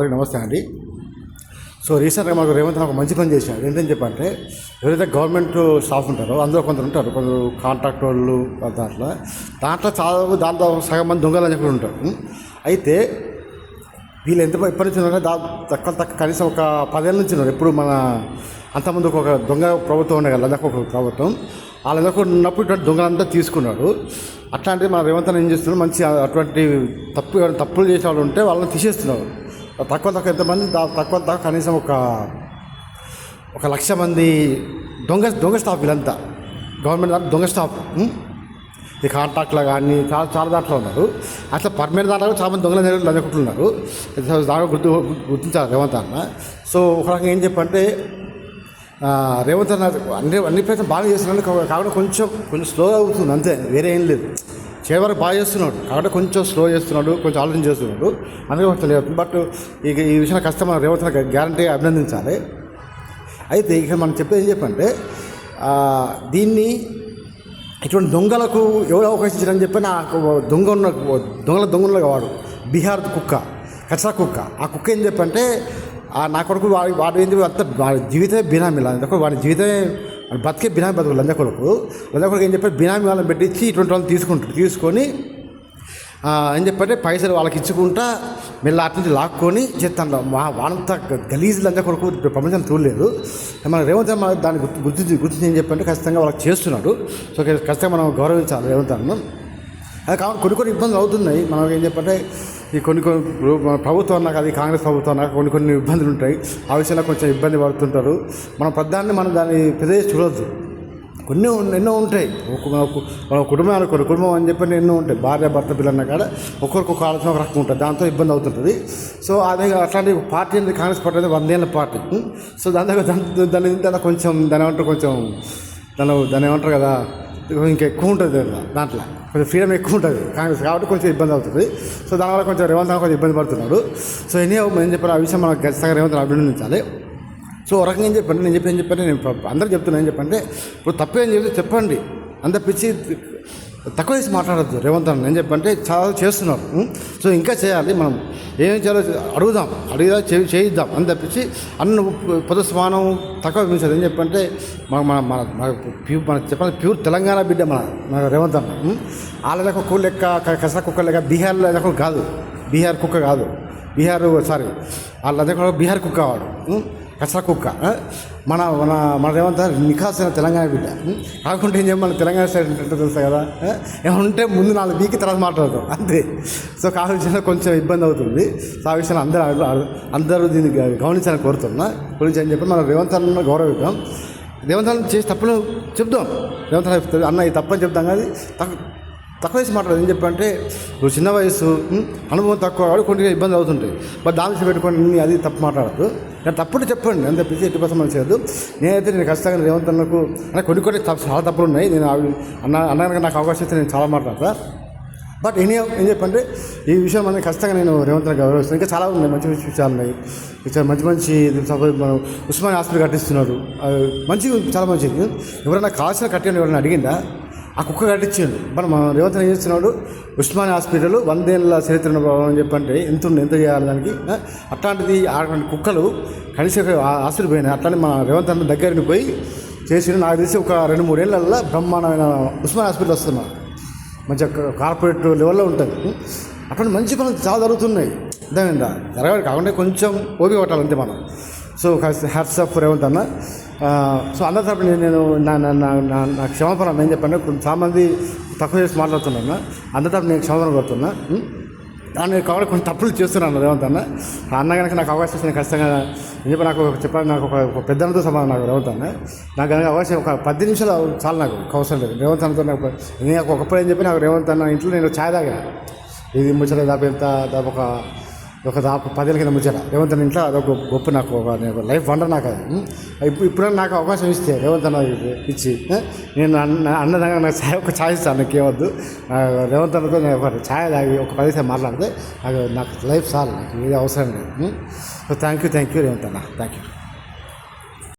నమస్తే అండి. సో రీసెంట్గా మాకు రేవంత్ ఒక మంచి పని చేశాడు. ఏంటని చెప్పంటే ఎవరైతే గవర్నమెంట్ స్టాఫ్ ఉంటారో అందులో కొందరు ఉంటారు. కొందరు కాంట్రాక్ట్ వాళ్ళు దాంట్లో. దాంట్లో చాలా దాంట్లో సగం మంది దొంగలు అని చెప్పి ఉంటారు. అయితే వీళ్ళు ఎంత ఎప్పటి నుంచి ఉన్నారో దా తక్కువ తక్కువ కనీసం ఒక పదేళ్ళ నుంచి ఉన్నారు. ఎప్పుడు మన అంతకుముందు ఒక దొంగ ప్రభుత్వం ఉండే కదా ఒక ప్రభుత్వం. వాళ్ళందరూ ఉన్నప్పుడు ఇటువంటి దొంగలంతా తీసుకున్నాడు అట్లాంటివి మన రేవంత్ ఏం చేస్తున్నాడు మంచి అటువంటి తప్పు తప్పులు చేసే వాళ్ళు ఉంటే వాళ్ళని తీసేస్తున్నారు. తక్కువ తక్కువ ఎంతమంది తక్కువ తక్కువ కనీసం ఒక ఒక లక్ష మంది దొంగ దొంగ స్టాఫ్ వీళ్ళంతా. గవర్నమెంట్ దాంట్లో దొంగ స్టాఫ్ ఈ కాంట్రాక్ట్లో కానీ చాలా చాలా దాంట్లో ఉన్నారు. అట్లా పర్మనెంట్ దాంట్లో కూడా చాలా మంది దొంగల అనుకుంటున్నారు లంచుకుంటున్నారు దాంట్లో గుర్తు గుర్తించాలి రేవంత్ అన్న. సో ఒక రకంగా ఏం చెప్పంటే రేవంత్ అన్న అన్ని అన్ని ప్రయత్నం బాగా చేస్తున్నాను కాకుండా కొంచెం కొంచెం స్లో అవుతుంది అంతే. వేరే ఏం లేదు. చివరికి బాగా చేస్తున్నాడు కాబట్టి కొంచెం స్లో చేస్తున్నాడు కొంచెం ఆలోచన చేస్తున్నాడు. అందుకే కొంచెం లేదు బట్ ఇక ఈ విషయంలో కష్టమైన రేవంత్ గ్యారంటీ అభినందించాలి. అయితే ఇక మనం చెప్పేది ఏం చెప్పంటే దీన్ని ఇటువంటి దొంగలకు ఎవరు అవకాశం చెప్పి నా దొంగ ఉన్న దొంగల దొంగ వాడు. బీహార్ కుక్క కచ్చా కుక్క. ఆ కుక్క ఏం చెప్పంటే నా కొడుకు వాడి వాడు ఏంటి అంత వాడి జీవితమే బినామీలా వాడి జీవితమే బతికే బినామీ బతుకు లంజ కొడుకు. లంజ కొడుకు ఏం చెప్పి బినామీ వాళ్ళని పెట్టించి ఇటువంటి వాళ్ళని తీసుకుంటారు తీసుకొని ఏం చెప్పంటే పైసలు వాళ్ళకి ఇచ్చుకుంటా మళ్ళీ అటు నుంచి లాక్కొని చేస్తాను మా వానంతా గలీజ్ లంజ కొడుకు ప్రపంచం చూడలేదు. మన రేవంత్ మన దాన్ని గుర్తు గుర్తించి గుర్తించి ఏం చెప్పంటే ఖచ్చితంగా వాళ్ళకి చేస్తున్నాడు. సో ఖచ్చితంగా మనం గౌరవించాలి రేవంత్ అన్న. అది కావాలి కొన్ని కొన్ని ఇబ్బందులు అవుతున్నాయి. మనం ఏం చెప్పంటే ఈ కొన్ని కొన్ని ప్రభుత్వం అన్నాక అది కాంగ్రెస్ ప్రభుత్వం అన్నాక కొన్ని కొన్ని ఇబ్బందులు ఉంటాయి. ఆ విషయంలో కొంచెం ఇబ్బంది పడుతుంటారు. మనం ప్రధాన్ని మనం దాన్ని పెద్ద చూడొద్దు కొన్ని ఎన్నో ఉంటాయి. ఒక మన కు- మన కుటుంబం అని చెప్పి ఎన్నో ఉంటాయి. భార్య భర్త పిల్లన్న కాడ ఒక్కొక్క ఆలోచన ఒక రకం ఉంటుంది. దాంతో ఇబ్బంది అవుతుంటుంది. సో అదే అట్లాంటి పార్టీ అనేది కాంగ్రెస్ పార్టీ అనేది వందేళ్ళ పార్టీ. సో దాని దగ్గర దాని దాని దాని కొంచెం దాని ఏమంటారు కొంచెం దాని దాని ఏమంటారు కదా ఇంకా ఎక్కువ ఉంటుంది దాంట్లో. కొంచెం ఫ్రీడమ్ ఎక్కువ ఉంటుంది. కాంగ్రెస్ కాబట్టి కొంచెం ఇబ్బంది అవుతుంది. సో దానివల్ల కొంచెం రేవంత్ అన్న కొంచెం ఇబ్బంది పడుతున్నాడు. సో ఎనీ నేను చెప్పిన ఆ విషయం మనం ఖచ్చితంగా రేవంత్ అభినందించాలి. సో ఒక రకంగా ఏం చెప్పండి? నేను చెప్పి ఏం చెప్పండి? నేను అందరూ చెప్తున్నాను చెప్తున్నా ఏం చెప్పంటే ఇప్పుడు తప్పేం చెప్తే చెప్పండి. అంత పిచ్చి తక్కువ చేసి మాట్లాడద్దు. రేవంత్ అన్న నేను చెప్పంటే చాలా చేస్తున్నారు. సో ఇంకా చేయాలి మనం. ఏం చేయాలో అడుగుదాం. అడిగిదా చే- చేయిద్దాం అని తప్పించి అన్న పొదస్మానం తక్కువ మించదు ఏం చెప్పంటే మన మన మన మన ప్యూ మన చెప్పాలి ప్యూర్ తెలంగాణ బిడ్డ మన మన రేవంత్ అన్న. వాళ్ళ లెక్క కుక్క లెక్క కసర కుక్క లెక్క బీహార్లో లెక్క కాదు. బీహార్ కుక్క కాదు. బీహార్ సారీ వాళ్ళ దగ్గర బీహార్ కుక్క వాడు ఉం? కసర కుక్క మన మన మన రేవంత్ నిఖాసిన తెలంగాణ బిడ్డ కాకుంటే ఏం చెప్పి మన తెలంగాణ సైడ్ ఉంటే తెలుసు కదా ఏమంటే ఉంటే ముందు నాలుగు వీక్ తర్వాత మాట్లాడతాం అంతే. సో ఆ విషయంలో కొంచెం ఇబ్బంది అవుతుంది. సో ఆ విషయంలో అందరూ అందరూ దీన్ని గమనించాలని కోరుతున్నా. గురించి అని చెప్పి మనం రేవంత్ అన్న గౌరవిద్దాం. రేవంత్ అన్న చేసి తప్పులు చెప్దాం. రేవంత్ అన్న అన్న ఇది తప్పని చెప్తాం కానీ తక్కువ వేసి వయసు ఏం చెప్పంటే నువ్వు చిన్న వయసు అనుభవం తక్కువ వాడు కొన్ని ఇబ్బంది అవుతుంటాయి. బట్ దాని విషయం అది తప్పు మాట్లాడదు నేను తప్పుడు చెప్పండి అంత పిలిచి ఎట్టి పర్సెంట్ మనం నేనైతే నేను ఖచ్చితంగా రేవంత్ అన్నకు అంటే కొన్ని కొన్ని తప్పు చాలా తప్పులు ఉన్నాయి. నేను అన్న అన్నానికి నాకు అవకాశం ఇస్తే నేను చాలా మాట్లాడతా. బట్ ఎనీ ఏం చెప్పంటే ఈ విషయం అనేది ఖచ్చితంగా నేను రేవంత్ గౌరవిస్తాను. ఇంకా చాలా ఉన్నాయి మంచి మంచి విషయాలు ఉన్నాయి. ఇంకా మంచి మంచి సపోజ్ మనం ఉస్మాని హాస్పిటల్ కట్టిస్తున్నారు. మంచిగా ఉంది, చాలా మంచిది. ఎవరైనా కావాల్సిన కట్టేది ఎవరైనా అడిగిందా? ఆ కుక్క కట్టించింది. మనం మన రేవంత్ ఏం చేస్తున్నాడు? ఉస్మాన్ హాస్పిటల్ వందేళ్ళ చరిత్ర ఉన్న అని చెప్పంటే ఎంత ఉంది ఎంత చేయాలి దానికి? అట్లాంటిది అటువంటి కుక్కలు కలిసి ఆస్తులు పోయినాయి. అట్లానే మన రేవంత్ అన్న దగ్గరికి పోయి చేసి నాకు తెలిసి ఒక రెండు మూడేళ్ళల్లో బ్రహ్మాండమైన ఉస్మాన్ హాస్పిటల్ వస్తున్నాం. మంచిగా కార్పొరేట్ లెవెల్లో ఉంటుంది. అటువంటి మంచి పనులు చాలా జరుగుతున్నాయి. అర్థమైందా? జరగాలి కాకుండా కొంచెం ఓపిక పట్టాలంటే మనం. సో హ్యాట్స్ ఆఫ్ రేవంత్ అన్న సో అందరి తరపున నేను నేను నా నా నా నా క్షమాపణ నేను చెప్పండి కొంచెం చాలామంది తక్కువ చేసి మాట్లాడుతున్నాను అందరి తరపున నేను క్షమాపణ కోరుతున్నా. నేను కావాలి కొన్ని తప్పులు చేస్తున్నాను రేవంత్ అన్న. అన్న కనుక నాకు అవకాశం ఇస్తే నేను ఖచ్చితంగా నేను చెప్పి నాకు ఒక- చెప్పాలి నాకు ఒక పెద్దలతో సమానం నాకు రేవంత్ అన్న. నాకు కనుక అవకాశం ఒక పది నిమిషాలు చాలు నాకు అవసరం లేదు. రేవంత్ అన్నతో నాకు నేను ఒకప్పుడు ఏం చెప్పి నాకు రేవంత్ అన్న ఇంట్లో నేను ఛాయ్ తాగా ఇది ముచ్చట దాపు ఎంత ఒక దాపు పదేళ్ళ కింద ముచ్చట. రేవంత్ అన్న ఇంట్లో అదొక గొప్ప నాకు ఒక లైఫ్ వండర్ నాకు అది. ఇప్పుడు ఇప్పుడు నాకు అవకాశం ఇస్తే రేవంత్ అన్న ఇచ్చి నేను అన్న అన్నదంగా నాకు ఛాయ్ ఒక ఛాయ్ ఇస్తాను నాకు ఏవద్దు రేవంత్ అన్నతో నేను ఒక ఛాయ్ తాగి ఒక పది మాట్లాడితే నాకు నాకు లైఫ్ చాలు నాకు ఏది అవసరం లేదు. So thank you thank you Revanth అన్న. Thank you